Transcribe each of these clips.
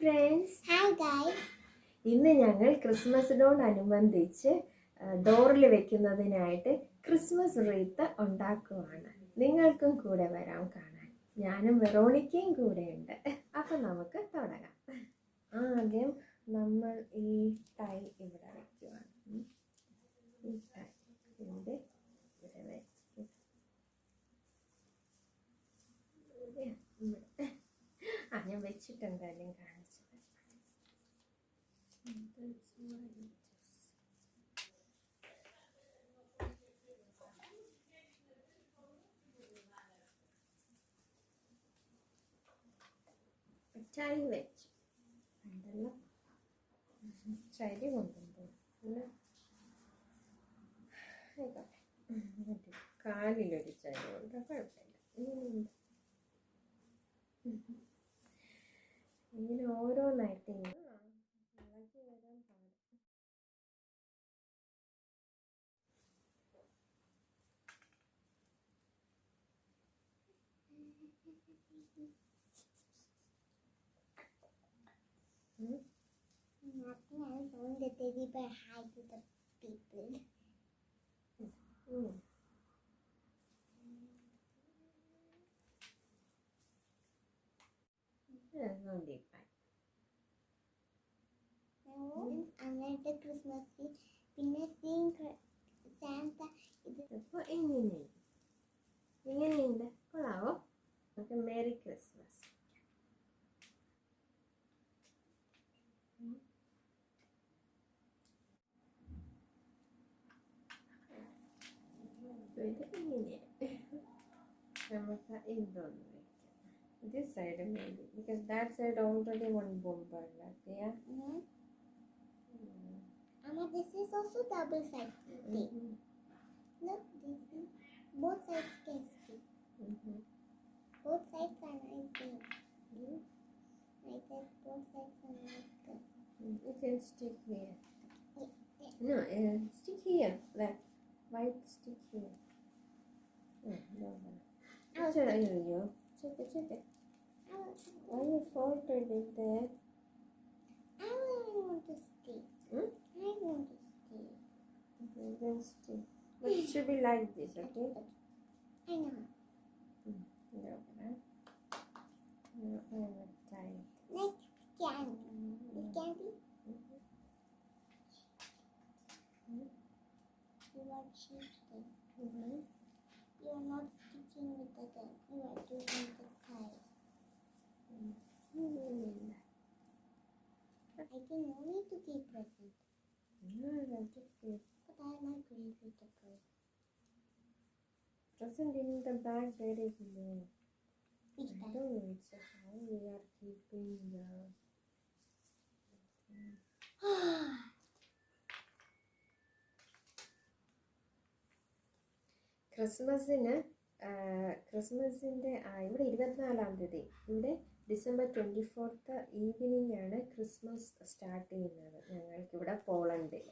Friends hi guys ഇന്ന് ഞങ്ങൾ ക്രിസ്മസിനോടനുബന്ധിച്ച് ഡോറിൽ വെക്കുന്നതിനായിട്ട് Christmas wreath ഉണ്ടാക്കുവാണ്. നിങ്ങൾക്കും കൂടെ വരാം കാണാൻ. ഞാനും വെറോണിക്കയും കൂടെ ഉണ്ട് അപ്പം നമുക്ക് തുടങ്ങാം. ആദ്യം നമ്മൾ ഈ ടൈ ഇവിടെ വെക്കുവാണ്. ഉം. ഈ ടൈ ഇവിടെ ഇവിടെ ഇവിടെ. ആ ഞാൻ വെച്ചിട്ടുണ്ട് അല്ലെങ്കിൽ കാണിച്ചു തരാം. That's why it is. ചരി വെച്ചു ഉണ്ടല്ലോ ചരി ഉം, കാലിലൊരു ചരി ഉണ്ട് കുഴപ്പമില്ല. ഇങ്ങനെ ഓരോന്നായിട്ട് ഇങ്ങനെ ഇളകി വരാൻ പാടില്ല ഉം. Nothing. I was showing the teddy bear hi to the people. ഉം. ഇതൊന്നും അങ്ങനത്തെ ക്രിസ്മസ് ട്രീ പിന്നെ സീൻ സാന്ത ഇത് ഇപ്പോൾ എങ്ങനെയുണ്ട് എങ്ങനെയുണ്ട് കൊള്ളാവോ നമുക്ക് മേരി ക്രിസ്മസ് ഇത് എങ്ങനെയാണ് നമുക്ക് വെക്കാം this side maybe because that side already one bomber like yeah Mhm. Amma, this is also double side tape. Mhm. Look, this is both sides can see. Mhm. Both sides are like this. Mhm. I said both sides are like this. You can stick here. Yeah. No, uh, stick here. Like white stick here. Yeah, no, no. Oh, you, you. Check it, check it. I, Why you folded it there? I want to stay. Hmm? I want to stay. Okay, then stick. But it should be like this, okay? I know. No, huh? No, I will tie it. Next candy. This candy, Mhm. you are cheating. Mhm. You are not stitching with the gun. You are doing I think no need to keep present. No, that's okay. But I like great with the present. In the bag, there is no. Which I bag? don't know. It's how we are keeping the. ക്രിസ്മസിന് ക്രിസ്മസിന്റെ ഇവിടെ ഇരുപത്തിനാലാം തീയതി ഇവിടെ December twenty fourth evening ആണ് Christmas start ചെയ്യുന്നത്. ഞങ്ങൾക്കിവിടെ പോളണ്ടിൽ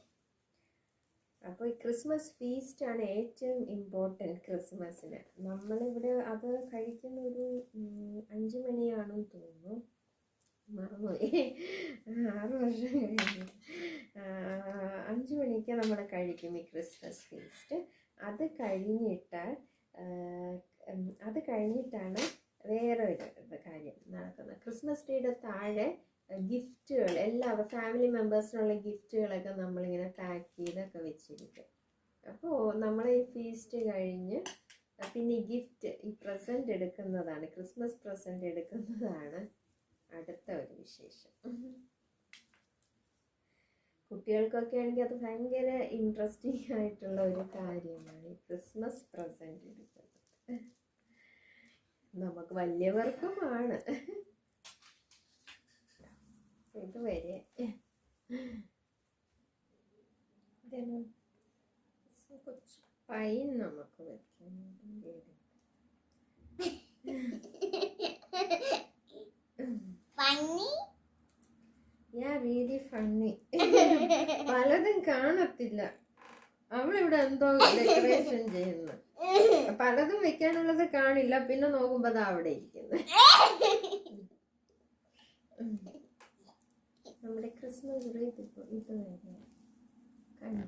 അപ്പോൾ ഈ ക്രിസ്മസ് ഫീസ്റ്റ് ആണ് ഏറ്റവും ഇമ്പോർട്ടന്റ് ക്രിസ്മസിന്. നമ്മളിവിടെ അത് കഴിക്കുന്ന ഒരു അഞ്ച് മണിയാണെന്ന് തോന്നുന്നു. മറന്നുപോയി ആറ് വർഷം കഴിഞ്ഞു. അഞ്ച് മണിക്ക് നമ്മൾ കഴിക്കും ഈ ക്രിസ്മസ് ഫീസ്റ്റ്. അത് കഴിഞ്ഞിട്ട് അത് കഴിഞ്ഞിട്ടാണ് വേറെ ഒരു ഇത് കാര്യം നടക്കുന്നത് ക്രിസ്മസ് ട്രീയുടെ താഴെ ഗിഫ്റ്റുകൾ എല്ലാവരും ഫാമിലി മെമ്പേഴ്സിനുള്ള ഗിഫ്റ്റുകളൊക്കെ നമ്മളിങ്ങനെ പാക്ക് ചെയ്തൊക്കെ വെച്ചിരിക്കും. അപ്പോൾ നമ്മൾ ഈ ഫീസ്റ്റ് കഴിഞ്ഞ് പിന്നെ ഈ ഗിഫ്റ്റ് ഈ പ്രസന്റ് എടുക്കുന്നതാണ് ക്രിസ്മസ് പ്രസന്റ് എടുക്കുന്നതാണ് അടുത്ത ഒരു വിശേഷം. കുട്ടികൾക്കൊക്കെ ആണെങ്കിൽ അത് ഭയങ്കര ഇൻട്രസ്റ്റിംഗ് ആയിട്ടുള്ള ഒരു കാര്യമാണ് ക്രിസ്മസ് പ്രസന്റ് എടുക്കുന്നത്. നമുക്ക് വലിയവർക്കുമാണ് ഇതുവരെ ഇതെല്ലാം കൊച്ചു പൈൻ നമുക്ക് വരും ഫണ്ണി പലതും കാണത്തില്ല. അവളിവിടെ എന്തോ ഡെക്കറേഷൻ ചെയ്യുന്നു. പലതും വെക്കാനുള്ളത് കാണില്ല. പിന്നെ നോക്കുമ്പോ അത് അവിടെ ഇരിക്കുന്നു. നമ്മുടെ ക്രിസ്മസ് ഇത് കണ്ടോ.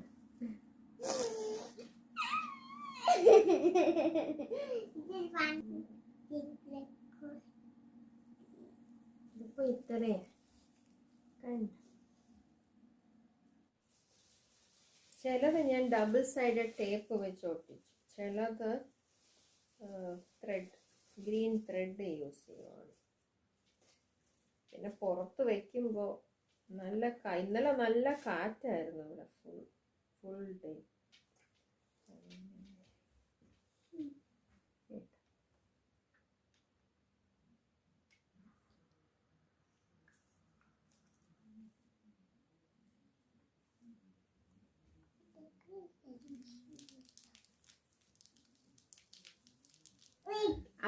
ഇതിപ്പോ കണ്ടോ? ചിലത് ഞാൻ ഡബിൾ സൈഡ് ടേപ്പ് വെച്ച് ചിലത് ത്രെഡ് ഗ്രീൻ ത്രെഡ് യൂസ് ചെയ്യുവാണ്. പിന്നെ പുറത്ത് വയ്ക്കുമ്പോൾ നല്ല ഇന്നലെ നല്ല കാറ്റായിരുന്നു ഇവിടെ ഫുൾ ഫുൾ ഡേ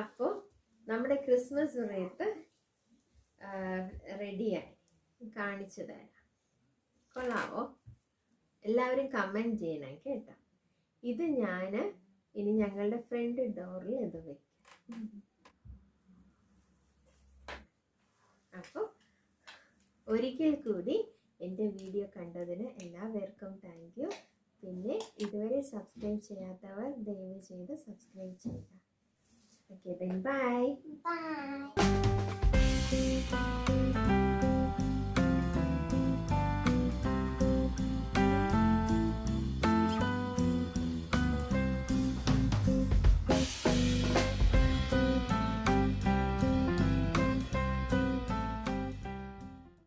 അപ്പോൾ നമ്മുടെ ക്രിസ്മസ് റേത്ത് റെഡിയായി. കാണിച്ചു തരാം കൊള്ളാവോ? എല്ലാവരും കമന്റ് ചെയ്യണം കേട്ടോ. ഇത് ഞാൻ ഇനി ഞങ്ങളുടെ ഫ്രണ്ട് ഡോറിൽ ഇത് വെക്കും. അപ്പോൾ ഒരിക്കൽ കൂടി എന്റെ വീഡിയോ കണ്ടതിന് എല്ലാവർക്കും താങ്ക് യു. പിന്നെ ഇതുവരെ സബ്സ്ക്രൈബ് ചെയ്യാത്തവർ ദയവ് ചെയ്ത് സബ്സ്ക്രൈബ് ചെയ്യുക. Okay, then bye. Bye.